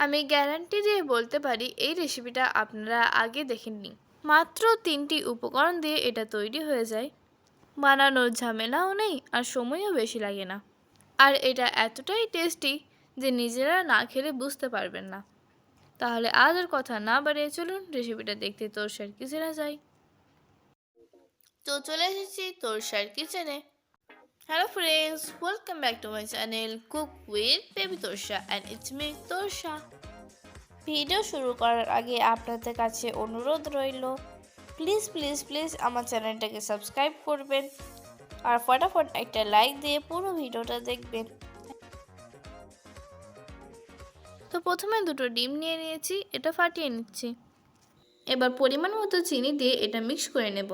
আমি গ্যারান্টি দিয়ে বলতে পারি, এই রেসিপিটা আপনারা আগে দেখেননি। মাত্র তিনটি উপকরণ দিয়ে এটা তৈরি হয়ে যায়। বানানোর ঝামেলাও নেই আর সময়ও বেশি লাগে না। আর এটা এতটাই টেস্টি যে নিজেরা না খেলে বুঝতে পারবেন না। তাহলে আজ আর কথা না বাড়িয়ে চলুন রেসিপিটা দেখতে তোরসার কিচেনে যাই। তো চলে এসেছি তোরসার কিচেনে hello friends welcome back to my channel cook with baby Torsha and it's me Torsha video শুরু করার আগে আপনাদের কাছে অনুরোধ রইল প্লিজ প্লিজ প্লিজ আমার চ্যানেলটাকে সাবস্ক্রাইব করবেন আর ফটাফট একটা লাইক দিয়ে পুরো ভিডিওটা দেখবেন। তো প্রথমে দুটো ডিম নিয়ে নিয়েছি এটা ফাটিয়ে নিচ্ছি। এবার পরিমাণ মতো চিনি দিয়ে এটা মিক্স করে নেব।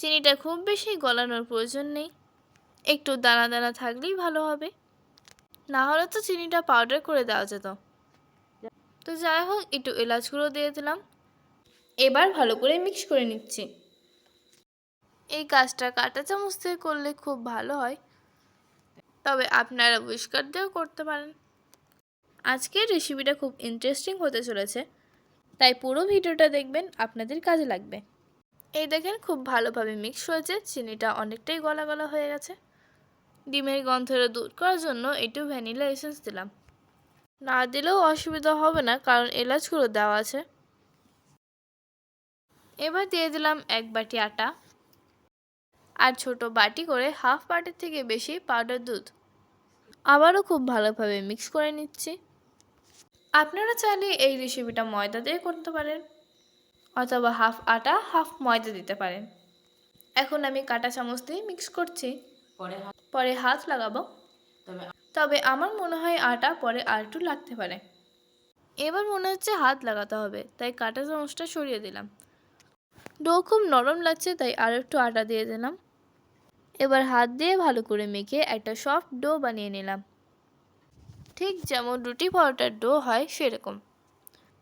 চিনিটা খুব বেশি গলানোর প্রয়োজন নেই। একটু দানা দানা থাকলেই ভালো হবে। না হলে তো চিনিটা পাউডার করে দেওয়া যেত। তো যাই হোক, একটু এলাচ গুঁড়ো দিয়ে দিলাম। এবার ভালো করে মিক্স করে নিচ্ছি। এই কাজটা কাঁটা চামচ দিয়ে করলে খুব ভালো হয়। তবে আপনারা উইস্কার দিয়েও করতে পারেন। আজকের রেসিপিটা খুব ইন্টারেস্টিং হতে চলেছে। তাই পুরো ভিডিওটা দেখবেন, আপনাদের কাজে লাগবে। এই দেখেন খুব ভালোভাবে মিক্স হয়েছে, চিনিটা অনেকটাই গলা গলা হয়ে গেছে। ডিমের গন্ধটা দূর করার জন্য একটু ভ্যানিলা এসেন্স দিলাম। না দিলেও অসুবিধা হবে না, কারণ এলাচগুলো দেওয়া আছে। এবার দিয়ে দিলাম এক বাটি আটা আর ছোট বাটি করে হাফ বাটির থেকে বেশি পাউডার দুধ। আবারও খুব ভালোভাবে মিক্স করে নিচ্ছি। আপনারা চাইলে এই রেসিপিটা ময়দা দিয়ে করতে পারেন। অথবা হাফ আটা হাফ ময়দা দিতে পারেন। এখন আমি কাটা চামচ দিয়ে মিক্স করছি। পরে হাত পরে হাত লাগাবো। তবে তবে আমার মনে হয় আটা পরে আর একটু লাগতে পারে। এবার মনে হচ্ছে হাত লাগাতে হবে তাই কাটা চামচটা সরিয়ে দিলাম। ডো খুব নরম লাগছে তাই আর একটু আটা দিয়ে দিলাম। এবার হাত দিয়ে ভালো করে মেখে একটা সফট ডো বানিয়ে নিলাম। ঠিক যেমন রুটি পরোটার ডো হয় সেরকম।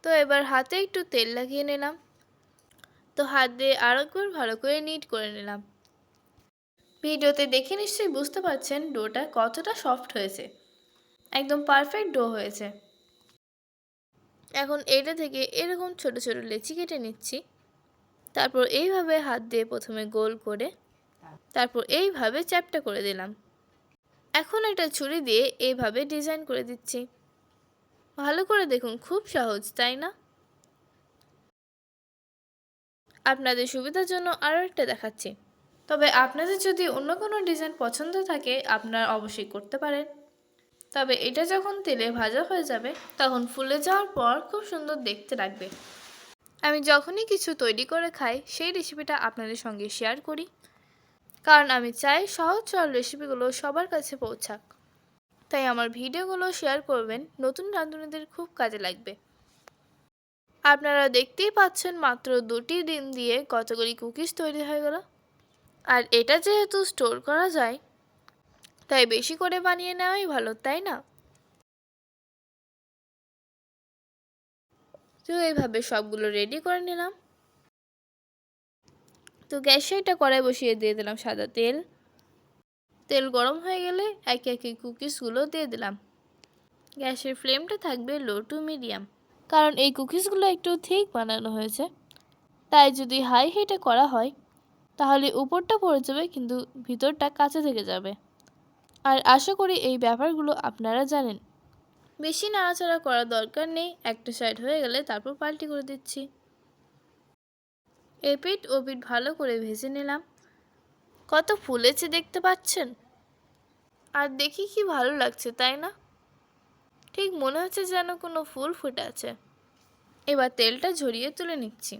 তো এবার হাতে একটু তেল লাগিয়ে নিলাম। তো হাত দিয়ে আরেকবার ভালো করে নিট করে নিলাম। ভিডিওতে দেখে নিশ্চয়ই বুঝতে পারছেন ডোটা কতটা সফট হয়েছে। একদম পারফেক্ট ডো হয়েছে। এখন এটা থেকে এরকম ছোট ছোট লেচি কেটে নিচ্ছি। তারপর এইভাবে হাত দিয়ে প্রথমে গোল করে তারপর এইভাবে চ্যাপটা করে দিলাম। এখন একটা ছুরি দিয়ে এইভাবে ডিজাইন করে দিচ্ছি। ভালো করে দেখুন, খুব সহজ, তাই না? আপনাদের সুবিধার জন্য আরও একটা দেখাচ্ছি। তবে আপনাদের যদি অন্য কোনো ডিজাইন পছন্দ থাকে, আপনারা অবশ্যই করতে পারেন। তবে এটা যখন তেলে ভাজা হয়ে যাবে, তখন ফুলে যাওয়ার পর খুব সুন্দর দেখতে লাগবে। আমি যখনই কিছু তৈরি করে খাই, সেই রেসিপিটা আপনাদের সঙ্গে শেয়ার করি। কারণ আমি চাই সহজ সরল রেসিপিগুলো সবার কাছে পৌঁছাক। তাই আমার ভিডিওগুলো শেয়ার করবেন, নতুন রাঁধুনিদের খুব কাজে লাগবে। আপনারা দেখতেই পাচ্ছেন মাত্র দুটি দিন দিয়ে কতগুলি কুকিজ তৈরি হয়ে গেল। আর এটা যেহেতু স্টোর করা যায়, তাই বেশি করে বানিয়ে নেওয়াই ভালো, তাই না? তো এইভাবে সবগুলো রেডি করে নিলাম। তো গ্যাসে একটা কড়াই বসিয়ে দিয়ে দিলাম সাদা তেল। তেল গরম হয়ে গেলে একে একে কুকিজগুলো দিয়ে দিলাম। গ্যাসের ফ্লেমটা থাকবে লো টু মিডিয়াম। কারণ এই কুকিজগুলো একটু ঠিক বানানো হয়েছে। তাই যদি হাই হিটে করা হয়, তাহলে উপরটা পড়ে যাবে কিন্তু ভিতরটা কাছে থেকে যাবে। আর আশা করি এই ব্যাপারগুলো আপনারা জানেন। বেশি নাড়াচাড়া করার দরকার নেই, একটা সাইড হয়ে গেলে তারপর পাল্টি করে দিচ্ছি। এপিট ওপিট ভালো করে ভেজে নিলাম। কত ফুলেছে দেখতে পাচ্ছেন? আর দেখি কি ভালো লাগছে, তাই না? ঠিক মনে হচ্ছে যেন কোনো ফুল ফুটে আছে এবার তেলটা ঝরিয়ে তুলে নিচ্ছি।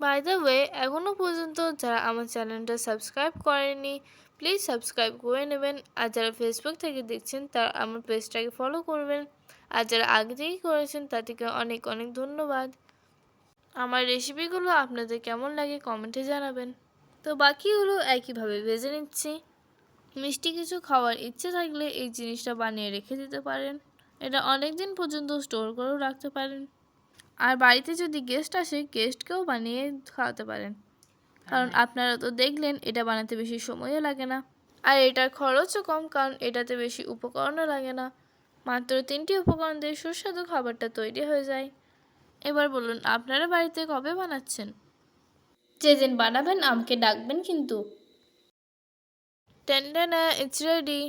বাই দ্য ওয়ে এখনও পর্যন্ত যারা আমার চ্যানেলটা সাবস্ক্রাইব করেনি প্লিজ সাবস্ক্রাইব করে নেবেন। আর যারা ফেসবুক থেকে দেখছেন, তারা আমার পেজটাকে ফলো করবেন। আর যারা আগে থেকেই করেছেন তাদেরকে অনেক অনেক ধন্যবাদ। আমার রেসিপিগুলো আপনাদের কেমন লাগে কমেন্টে জানাবেন। তো বাকিগুলো একইভাবে ভেজে নিচ্ছি। মিষ্টি কিছু খাওয়ার ইচ্ছে থাকলে এই জিনিসটা বানিয়ে রেখে দিতে পারেন। এটা অনেক দিন পর্যন্ত স্টোর করেও রাখতে পারেন। আর বাড়িতে যদি গেস্ট আসে গেস্টকেও বানিয়ে খাওয়াতে পারেন। কারণ আপনারা তো দেখলেন এটা বানাতে বেশি সময়ও লাগে না। আর এটার খরচও কম কারণ এটাতে বেশি উপকরণও লাগে না। মাত্র তিনটি উপকরণ দিয়ে সুস্বাদু খাবারটা তৈরি হয়ে যায়। এবার বলুন আপনারা বাড়িতে কবে বানাচ্ছেন? যেদিন বানাবেন আমাকে ডাকবেন কিন্তু। টেন্ডানা ইটস রেডি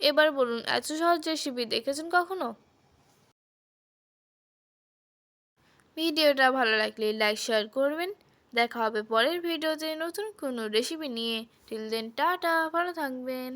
এবার বলুন এত সহজ রেসিপি দেখেছেন কখনো? ভিডিওটা ভালো লাগলে লাইক, শেয়ার করবেন। দেখা হবে পরের ভিডিওতে নতুন কোনো রেসিপি নিয়ে। টিল দেন টাটা, ভালো থাকবেন।